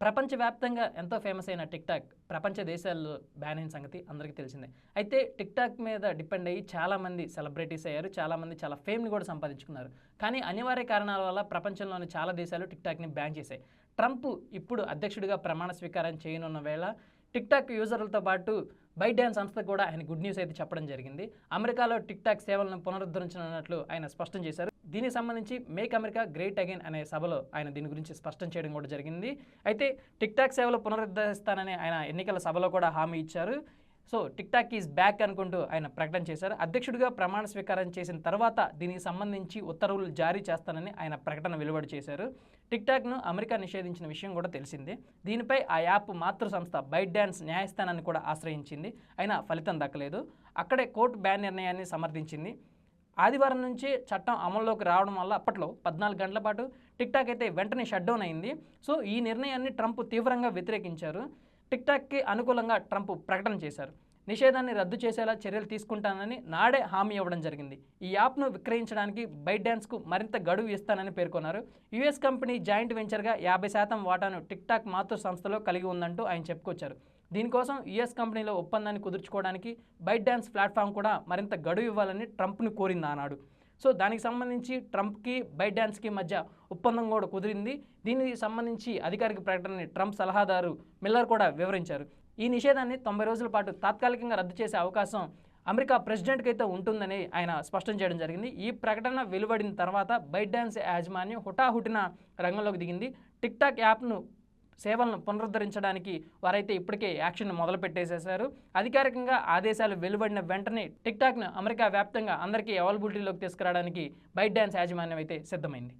ప్రపంచవ్యాప్తంగా ఎంతో ఫేమస్ అయిన టిక్టాక్ ప్రపంచ దేశాల్లో బ్యాన్ అయిన సంగతి అందరికీ తెలిసిందే. అయితే టిక్టాక్ మీద డిపెండ్ అయ్యి చాలామంది సెలబ్రిటీస్ అయ్యారు చాలామంది చాలా ఫేమ్ని కూడా సంపాదించుకున్నారు. కానీ అనివార్య కారణాల వల్ల ప్రపంచంలోని చాలా దేశాలు టిక్టాక్ని బ్యాన్ చేశాయి. ట్రంప్ ఇప్పుడు అధ్యక్షుడిగా ప్రమాణ స్వీకారం చేయనున్న వేళ టిక్టాక్ యూజర్లతో పాటు బైట్ డ్యాన్స్ సంస్థ కూడా ఆయన గుడ్ న్యూస్ అయితే చెప్పడం జరిగింది. అమెరికాలో టిక్టాక్ సేవలను పునరుద్ధరించనున్నట్లు ఆయన స్పష్టం చేశారు. దీనికి సంబంధించి మేక్ అమెరికా గ్రేట్ అగైన్ అనే సభలో ఆయన దీని గురించి స్పష్టం చేయడం కూడా జరిగింది. అయితే టిక్ టాక్ సేవలు పునరుద్ధరిస్తానని ఆయన ఎన్నికల సభలో కూడా హామీ ఇచ్చారు. So TikTok is back అనుకుంటూ ఆయన ప్రకటన చేశారు. అధ్యక్షుడిగా ప్రమాణ స్వీకారం చేసిన తర్వాత దీనికి సంబంధించి ఉత్తర్వులు జారీ చేస్తానని ఆయన ప్రకటన వెలువడి చేశారు. టిక్ టాక్ను అమెరికా నిషేధించిన విషయం కూడా తెలిసిందే. దీనిపై ఆ యాప్ మాతృ సంస్థ బైట్ డ్యాన్స్ న్యాయస్థానాన్ని కూడా ఆశ్రయించింది. అయినా ఫలితం దక్కలేదు. అక్కడే కోర్టు బ్యాన్ నిర్ణయాన్ని సమర్థించింది. ఆదివారం నుంచి చట్టం అమల్లోకి రావడం వల్ల అప్పట్లో పద్నాలుగు గంటల పాటు టిక్ టాక్ అయితే వెంటనే షట్ డౌన్ అయింది. సో ఈ నిర్ణయాన్ని ట్రంప్ తీవ్రంగా వ్యతిరేకించారు. టిక్ టాక్కి అనుకూలంగా ట్రంప్ ప్రకటన చేశారు. నిషేధాన్ని రద్దు చేసేలా చర్యలు తీసుకుంటానని నాడే హామీ ఇవ్వడం జరిగింది. ఈ యాప్ను విక్రయించడానికి బైట్ డ్యాన్స్కు మరింత గడువు ఇస్తానని పేర్కొన్నారు. యుఎస్ కంపెనీ జాయింట్ వెంచర్గా యాభై శాతం వాటాను టిక్ టాక్ మాతృ సంస్థలో కలిగి ఉందంటూ ఆయన చెప్పుకొచ్చారు. దీనికోసం యుఎస్ కంపెనీలో ఒప్పందాన్ని కుదుర్చుకోవడానికి బైట్ డ్యాన్స్ ప్లాట్ఫామ్ కూడా మరింత గడువు ఇవ్వాలని ట్రంప్ను కోరింది ఆనాడు. సో దానికి సంబంధించి ట్రంప్కి బైట్ డ్యాన్స్కి మధ్య ఒప్పందం కూడా కుదిరింది. దీనికి సంబంధించి అధికారిక ప్రకటనని ట్రంప్ సలహాదారు మిల్లర్ కూడా వివరించారు. ఈ నిషేధాన్ని తొంభై రోజుల పాటు తాత్కాలికంగా రద్దు చేసే అవకాశం అమెరికా ప్రెసిడెంట్కి అయితే ఉంటుందని ఆయన స్పష్టం చేయడం జరిగింది. ఈ ప్రకటన వెలువడిన తర్వాత బైట్ డ్యాన్స్ యాజమాన్యం హుటాహుటిన రంగంలోకి దిగింది. టిక్ టాక్ యాప్ను సేవలను పునరుద్ధరించడానికి వారైతే ఇప్పటికే యాక్షన్ మొదలు పెట్టేసేశారు అధికారికంగా ఆదేశాలు వెలువడిన వెంటనే టిక్టాక్ను అమెరికా వ్యాప్తంగా అందరికీ అవైలబిలిటీలోకి తీసుకురావడానికి బైట్ డ్యాన్స్ యాజమాన్యం అయితే సిద్ధమైంది.